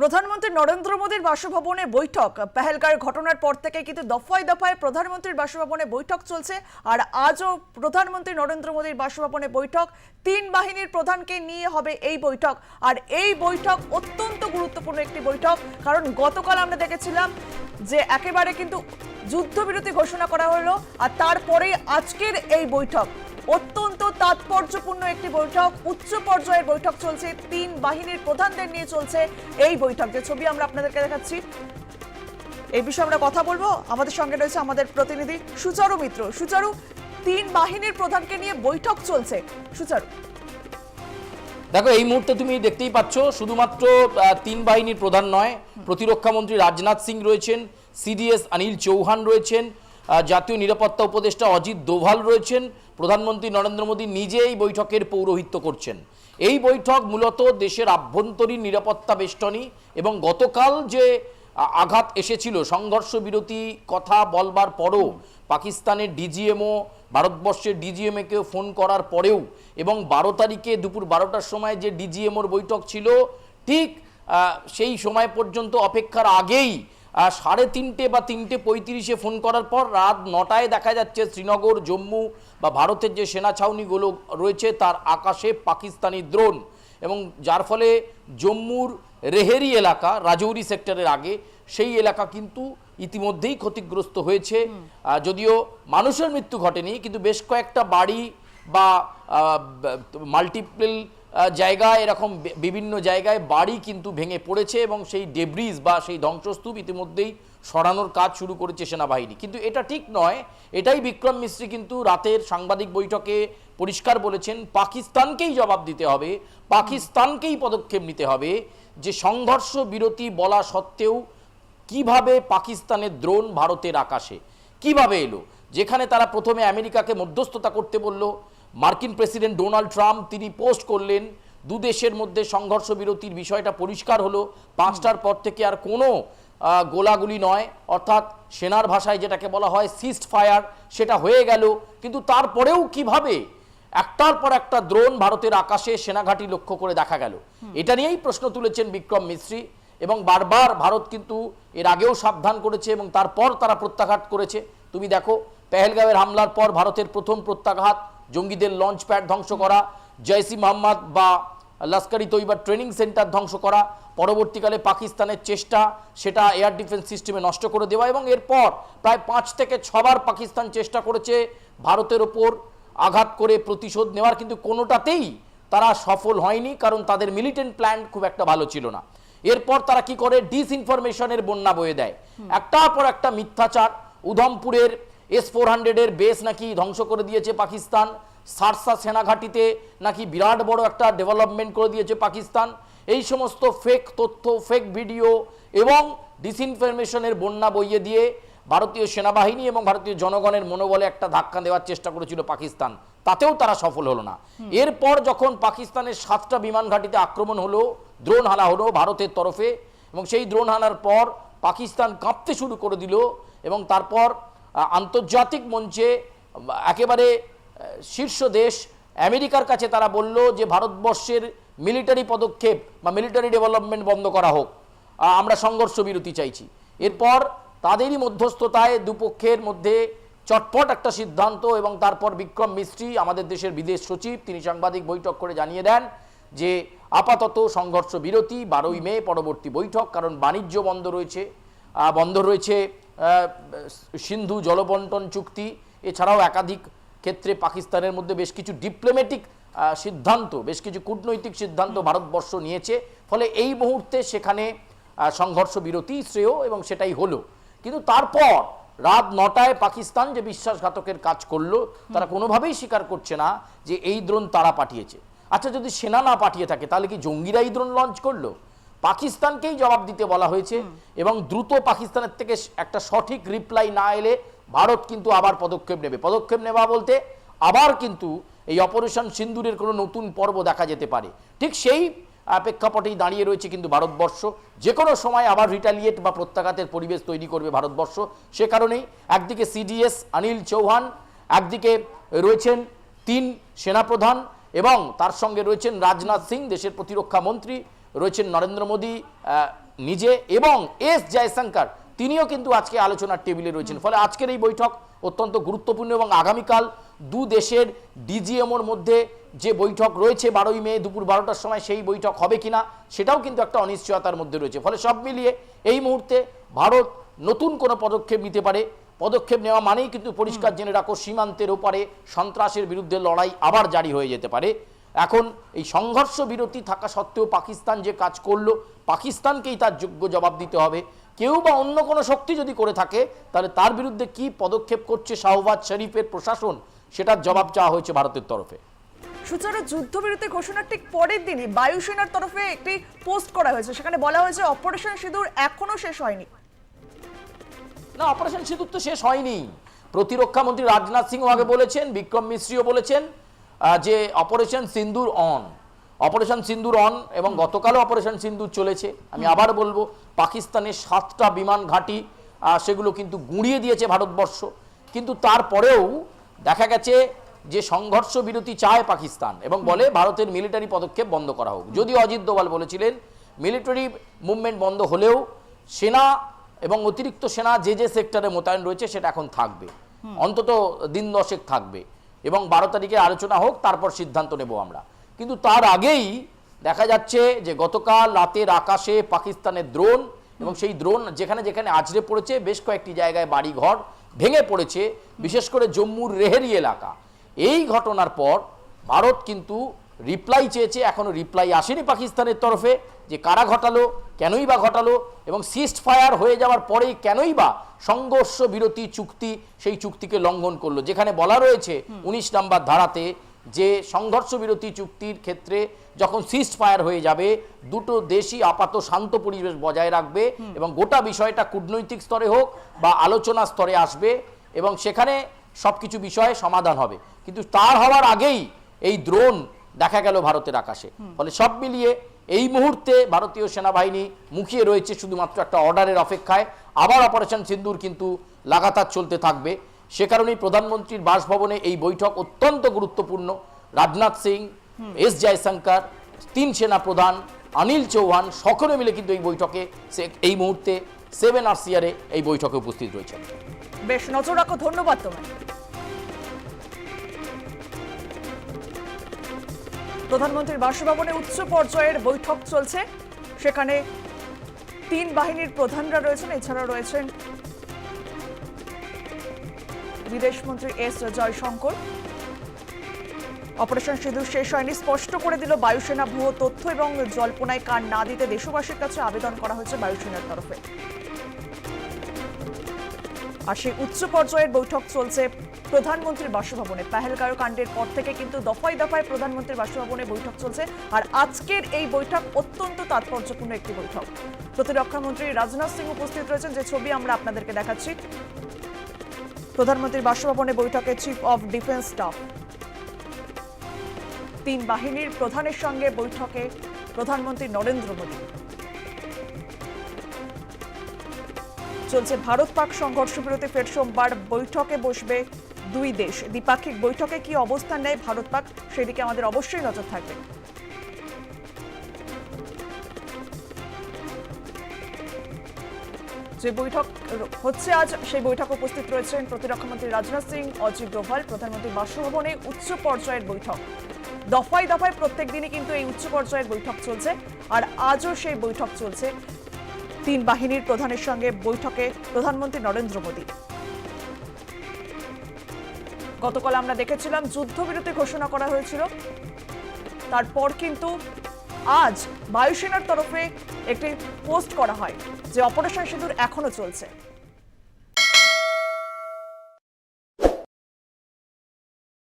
প্রধানমন্ত্রী নরেন্দ্র মোদীর বাসভবনে বৈঠক। পেহেলগাঁর ঘটনার পর থেকে কিন্তু দফায় দফায় প্রধানমন্ত্রীর বাসভবনে বৈঠক চলছে। আর আজও প্রধানমন্ত্রী নরেন্দ্র মোদীর বাসভবনে বৈঠক। তিন বাহিনীর প্রধানকে নিয়ে হবে এই বৈঠক। আর এই বৈঠক অত্যন্ত গুরুত্বপূর্ণ একটি বৈঠক। কারণ গতকাল আমরা দেখেছিলাম যে একেবারে কিন্তু যুদ্ধবিরতি ঘোষণা করা হলো। আর তারপরেই আজকের এই বৈঠক। অত্যন্ত তাৎপর্যপূর্ণ একটি বৈঠক উচ্চ পর্যায়ের বৈঠক চলছে তিন বাহিনীর প্রধানদের নিয়ে চলছে এই বৈঠক। যে ছবি আমরা আপনাদেরকে দেখাচ্ছি এই বিষয়ে আমরা কথা বলব। আমাদের সঙ্গে রয়েছে আমাদের প্রতিনিধি সুচারু মিত্র। সুচারু তিন বাহিনীর প্রধানকে নিয়ে বৈঠক চলছে। সুচারু। দেখো এই মুহূর্তে তুমি দেখতেই পাচ্ছ শুধুমাত্র তিন বাহিনীর প্রধান নয় প্রতিরক্ষা মন্ত্রী রাজনাথ সিং রয়েছেন সিডিএস অনিল চৌহান রয়েছেন জাতীয় নিরাপত্তা উপদেষ্টা অজিত দোভাল রয়েছেন। প্রধানমন্ত্রী নরেন্দ্র মোদী নিজেই বৈঠকের পৌরোহিত্য করছেন। এই বৈঠক মূলত দেশের আভ্যন্তরীণ নিরাপত্তা বেষ্টনী এবং গতকাল যে আঘাত এসেছিল সংঘর্ষ বিরতি কথা বলবার পরও পাকিস্তানের ডিজিএমও, ভারতবর্ষের ডিজিএমএকেও ফোন করার পরেও এবং বারো তারিখে দুপুর বারোটার সময় যে ডিজিএমওর বৈঠক ছিল, ঠিক সেই সময় পর্যন্ত অপেক্ষার আগেই সাড়ে তিনটে বা তিনটে পঁয়ত্রিশে ফোন করার পর রাত নটায় দেখা যাচ্ছে শ্রীনগর জম্মু বা ভারতের যে সেনা ছাউনিগুলো রয়েছে তার আকাশে পাকিস্তানি দ্রোণ। এবং যার ফলে জম্মুর রেহেরি এলাকা রাজৌরি সেক্টরের আগে সেই এলাকা কিন্তু ইতিমধ্যেই ক্ষতিগ্রস্ত হয়েছে। যদিও মানুষের মৃত্যু ঘটেনি কিন্তু বেশ কয়েকটা বাড়ি বা মাল্টিপল জায়গায় এরকম বিভিন্ন জায়গায় বাড়ি কিন্তু ভেঙে পড়েছে এবং সেই ডেব্রিজ বা সেই ধ্বংসস্তূপ ইতিমধ্যেই সরানোর কাজ শুরু করেছে সেনাবাহিনী। কিন্তু এটা ঠিক নয়, এটাই বিক্রম মিস্ত্রি কিন্তু রাতের সাংবাদিক বৈঠকে পরিষ্কার বলেছেন, পাকিস্তানকেই জবাব দিতে হবে, পাকিস্তানকেই পদক্ষেপ নিতে হবে যে সংঘর্ষ বিরতি বলা সত্ত্বেও কীভাবে পাকিস্তানের দ্রোণ ভারতের আকাশে। কীভাবে এলো? যেখানে তারা প্রথমে আমেরিকাকে মধ্যস্থতা করতে বলল মার্কিন প্রেসিডেন্ট ডোনাল্ড ট্রাম্প তিনি পোস্ট করলেন দু দেশের মধ্যে সংঘর্ষ বিরতির বিষয়টা পরিষ্কার হলো। পাঁচটার পর থেকে আর কোনো গোলাগুলি নয়। অর্থাৎ সেনার ভাষায় যেটাকে বলা হয় সিস্ট ফায়ার সেটা হয়ে গেল। কিন্তু তারপরেও কীভাবে? একটার পর একটা দ্রোণ ভারতের আকাশে সেনাঘাঁটি লক্ষ্য করে দেখা গেল। এটা নিয়েই প্রশ্ন তুলেছেন বিক্রম মিশ্রি এবং বারবার ভারত কিন্তু এর আগেও সাবধান করেছে এবং তারপর তারা প্রত্যাঘাত করেছে। তুমি দেখো পেহেলগাঁওয়ের হামলার পর ভারতের প্রথম প্রত্যাঘাত জঙ্গিদের লঞ্চ প্যাড ধ্বংস করা জয়সি মোহাম্মদ বা লস্করি তৈবার ট্রেনিং সেন্টার ধ্বংস করা পরবর্তীকালে পাকিস্তানের চেষ্টা সেটা এয়ার ডিফেন্স সিস্টেমে নষ্ট করে দেওয়া এবং এরপর প্রায় পাঁচ থেকে ছবার পাকিস্তান চেষ্টা করেছে ভারতের ওপর আঘাত করে প্রতিশোধ নেওয়ার কিন্তু কোনোটাতেই তারা সফল হয়নি কারণ তাদের মিলিটেন্ট প্ল্যান খুব একটা ভালো ছিল না। এরপর তারা কি করে? ডিসইনফরমেশনের বন্যা বয়ে দেয়। একটার পর একটা মিথ্যাচার। উধমপুরের এস ফোর হান্ড্রেডের বেস নাকি ধ্বংস করে দিয়েছে পাকিস্তান। সারসা সেনাঘাটিতে নাকি বিরাট বড় একটা ডেভেলপমেন্ট করে দিয়েছে পাকিস্তান। এই সমস্ত ফেক তথ্য ফেক ভিডিও এবং ডিসইনফরমেশনের বন্যা বইয়ে দিয়ে ভারতীয় সেনাবাহিনী এবং ভারতীয় জনগণের মনোবলে একটা ধাক্কা দেওয়ার চেষ্টা করেছিল পাকিস্তান। তাতেও তারা সফল হলো না। এরপর যখন পাকিস্তানের সাতটা বিমান ঘাঁটিতে আক্রমণ হলো দ্রোণ হানা হলো ভারতের তরফে এবং সেই দ্রোণ হানার পর পাকিস্তান কাঁপতে শুরু করে দিল এবং তারপর আন্তর্জাতিক মঞ্চে একেবারে শীর্ষ দেশ আমেরিকার কাছে তারা বলল যে ভারতবর্ষের মিলিটারি পদক্ষেপ বা মিলিটারি ডেভেলপমেন্ট বন্ধ করা হোক। আমরা সংঘর্ষ বিরতি চাইছি। এরপর তাদেরই মধ্যস্থতায় দুপক্ষের মধ্যে চটপট একটা সিদ্ধান্ত এবং তারপর বিক্রম মিস্ত্রি, আমাদের দেশের বিদেশ সচিব, তিনি সাংবাদিক বৈঠক করে জানিয়ে দেন যে আপাতত সংঘর্ষ বিরতি, বারোই মে পরবর্তী বৈঠক, কারণ বাণিজ্য বন্ধ রয়েছে। বন্ধ রয়েছে সিন্ধু জলবন্টন চুক্তি এছাড়াও একাধিক ক্ষেত্রে পাকিস্তানের মধ্যে বেশ কিছু ডিপ্লোম্যাটিক সিদ্ধান্ত বেশ কিছু কূটনৈতিক সিদ্ধান্ত ভারতবর্ষ নিয়েছে। ফলে এই মুহূর্তে সেখানে সংঘর্ষ বিরতি শ্রেয় এবং সেটাই হলো। কিন্তু তারপর রাত নটায় পাকিস্তান যে বিশ্বাসঘাতকের কাজ করল তারা কোনোভাবেই স্বীকার করছে না যে এই দ্রোণ তারা পাঠিয়েছে। আচ্ছা যদি সেনা না পাঠিয়ে থাকে তাহলে কি জঙ্গিরা এই দ্রোণ লঞ্চ করল? পাকিস্তানকেই জবাব দিতে বলা হয়েছে এবং দ্রুত পাকিস্তানের থেকে একটা সঠিক রিপ্লাই না এলে ভারত কিন্তু আবার পদক্ষেপ নেবে। পদক্ষেপ নেওয়া বলতে আবার কিন্তু এই অপারেশন সিন্দুরের কোনো নতুন পর্ব দেখা যেতে পারে। ঠিক সেই প্রেক্ষাপটেই দাঁড়িয়ে রয়েছে কিন্তু ভারতবর্ষ। যে কোনো সময় আবার রিটালিয়েট বা প্রত্যাঘাতের পরিবেশ তৈরি করবে ভারতবর্ষ। সে কারণেই একদিকে সিডিএস অনিল চৌহান একদিকে রয়েছেন তিন সেনাপ্রধান এবং তার সঙ্গে রয়েছেন রাজনাথ সিং দেশের প্রতিরক্ষা মন্ত্রী। রয়েছেন নরেন্দ্র মোদী নিজে এবং এস জয়শঙ্কর। তিনিও কিন্তু আজকে আলোচনার টেবিলে রয়েছেন। ফলে আজকের এই বৈঠক অত্যন্ত গুরুত্বপূর্ণ এবং আগামীকাল দু দেশের ডিজিএমওর মধ্যে যে বৈঠক রয়েছে বারোই মে দুপুর বারোটার সময় সেই বৈঠক হবে কিনা সেটাও কিন্তু একটা অনিশ্চয়তার মধ্যে রয়েছে। ফলে সব মিলিয়ে এই মুহূর্তে ভারত নতুন কোনো পদক্ষেপ নিতে পারে। পদক্ষেপ নেওয়া মানেই কিন্তু পরিষ্কার জেনে রাখো সীমান্তের ওপারে সন্ত্রাসের বিরুদ্ধে লড়াই আবার জারি হয়ে যেতে পারে। এখন এই সংঘর্ষ বিরতি থাকা সত্ত্বেও পাকিস্তান যে কাজ করল পাকিস্তানকেই তার যোগ্য জবাব দিতে হবে। কেউ বা অন্য কোনো শক্তি যদি করে থাকে তাহলে তার বিরুদ্ধে কি পদক্ষেপ করছে শাহবাজ শরীফের প্রশাসন? সেটার জবাব চাওয়া হয়েছে ভারতের তরফে। সুচারু যুদ্ধবিরতি ঘোষণার ঠিক পরের দিনই বায়ুসেনার তরফে একটি পোস্ট করা হয়েছে। সেখানে বলা হয়েছে অপারেশন সিঁদুর এখনও শেষ হয়নি। না অপারেশন সিঁদুর তো শেষ হয়নি। প্রতিরক্ষা মন্ত্রী রাজনাথ সিংহ আগে বলেছেন বিক্রম মিশ্রিও বলেছেন যে operation Sindoor on operation Sindoor on এবং গতকালও অপারেশন সিন্দুর চলেছে। আমি আবার বলব পাকিস্তানের সাতটা বিমান ঘাঁটি সেগুলো কিন্তু গুঁড়িয়ে দিয়েছে ভারতবর্ষ। কিন্তু তারপরেও দেখা গেছে যে সংঘর্ষ বিরতি চায় পাকিস্তান এবং বলে ভারতের মিলিটারি পদক্ষেপ বন্ধ করা হোক। যদিও অজিত দোভাল বলেছিলেন মিলিটারি মুভমেন্ট বন্ধ হলেও সেনা এবং অতিরিক্ত সেনা যে যে সেক্টরে মোতায়েন রয়েছে সেটা এখন থাকবে। অন্তত দিন দশেক থাকবে। এবং বারো তারিখে আলোচনা হোক, তারপর সিদ্ধান্ত নেব আমরা। কিন্তু তার আগেই দেখা যাচ্ছে যে গতকাল রাতের আকাশে পাকিস্তানের দ্রোণ এবং সেই দ্রোণ যেখানে যেখানে আছড়ে পড়েছে, বেশ কয়েকটি জায়গায় বাড়িঘর ভেঙে পড়েছে, বিশেষ করে জম্মুর রেহেরি এলাকা। এই ঘটনার পর ভারত কিন্তু রিপ্লাই চেয়েছে এখনও রিপ্লাই আসেনি পাকিস্তানের তরফে যে কারা ঘটালো কেনই বা ঘটালো এবং সিস্ট ফায়ার হয়ে যাওয়ার পরেই কেনই বা সংঘর্ষ বিরতি চুক্তি সেই চুক্তিকে লঙ্ঘন করল। যেখানে বলা রয়েছে উনিশ নাম্বার ধারাতে যে সংঘর্ষ বিরতি চুক্তির ক্ষেত্রে যখন সিস্ট ফায়ার হয়ে যাবে দুটো দেশই আপাত শান্ত পরিবেশ বজায় রাখবে এবং গোটা বিষয়টা কূটনৈতিক স্তরে হোক বা আলোচনা স্তরে আসবে এবং সেখানে সবকিছু বিষয়ে সমাধান হবে। কিন্তু তার হওয়ার আগেই এই দ্রোন দেখা গেল ভারতের আকাশে। ফলে সব মিলিয়ে এই মুহূর্তে ভারতীয় সেনাবাহিনী মুখিয়ে রয়েছে শুধুমাত্র একটা অর্ডারের অপেক্ষায়। আবার অপারেশন সিন্দুর কিন্তু লাগাতার চলতে থাকবে। সে কারণেই প্রধানমন্ত্রীর বাসভবনে এই বৈঠক অত্যন্ত গুরুত্বপূর্ণ। রাজনাথ সিং এস জয়শঙ্কর তিন সেনা প্রধান অনিল চৌহান সকলে মিলে কিন্তু এই বৈঠকে এই মুহূর্তে সেভেন আর সিয়ারে এই বৈঠকে উপস্থিত রয়েছেন। বেশ নজর রাখো ধন্যবাদ তোমায়। প্রধানমন্ত্রীর বাসভবনে উচ্চ পর্যায়ের বৈঠক চলছে। সেখানে তিন বাহিনীর প্রধানরা রয়েছেন এছাড়া রয়েছেন বিদেশমন্ত্রী এস জয়শঙ্কর। অপারেশন সিঁদুর শেষ হয়নি, স্পষ্ট করে দিল বায়ুসেনা ভুয়ো তথ্য এবং জল্পনায় কান না দিতে দেশবাসীর কাছে আবেদন করা হয়েছে বায়ুসেনার তরফে। আর সেই উচ্চ পর্যায়ের বৈঠক চলছে প্রধানমন্ত্রীর বাসভবনে। পেহেলগাঁও কাণ্ডের পর থেকে কিন্তু দফায় দফায় প্রধানমন্ত্রীর বাসভবনে বৈঠক চলছে। আর আজকের এই বৈঠক অত্যন্ত তাৎপর্যপূর্ণ একটি বৈঠক। প্রতিরক্ষা মন্ত্রী রাজনাথ সিং উপস্থিত রয়েছেন। যে ছবি আমরা আপনাদেরকে দেখাচ্ছি, প্রধানমন্ত্রীর বাসভবনে বৈঠকে চিফ অফ ডিফেন্স স্টাফ তিন বাহিনীর প্রধানের সঙ্গে বৈঠকে প্রধানমন্ত্রী নরেন্দ্র মোদী। চলছে ভারত পাক সংঘর্ষ বিরতি। ফের সোমবার বৈঠকে বসবে দুই দেশ। দ্বিপাক্ষিক বৈঠকে কি অবস্থান নেয় ভারত পাক, সেদিকে আমাদের অবশ্যই নজর থাকবে। যে বৈঠক হচ্ছে আজ, সেই বৈঠকে উপস্থিত রয়েছেন প্রতিরক্ষামন্ত্রী রাজনাথ সিং, অজিত ডোভাল, প্রধানমন্ত্রী বাসভবনে উচ্চ পর্যায়ের বৈঠক। দফায় দফায় প্রত্যেক দিনই কিন্তু এই উচ্চ পর্যায়ের বৈঠক চলছে, আর আজও সেই বৈঠক চলছে। তিন বাহিনীর প্রধানের সঙ্গে বৈঠকে প্রধানমন্ত্রী নরেন্দ্র মোদী। গতকাল আমরা দেখেছিলাম যুদ্ধবিরতি ঘোষণা করা হয়েছিল। তারপর কিন্তু আজ বায়ুসেনার তরফে একটি পোস্ট করা হয় যে অপারেশন সিঁদুর এখনও চলছে।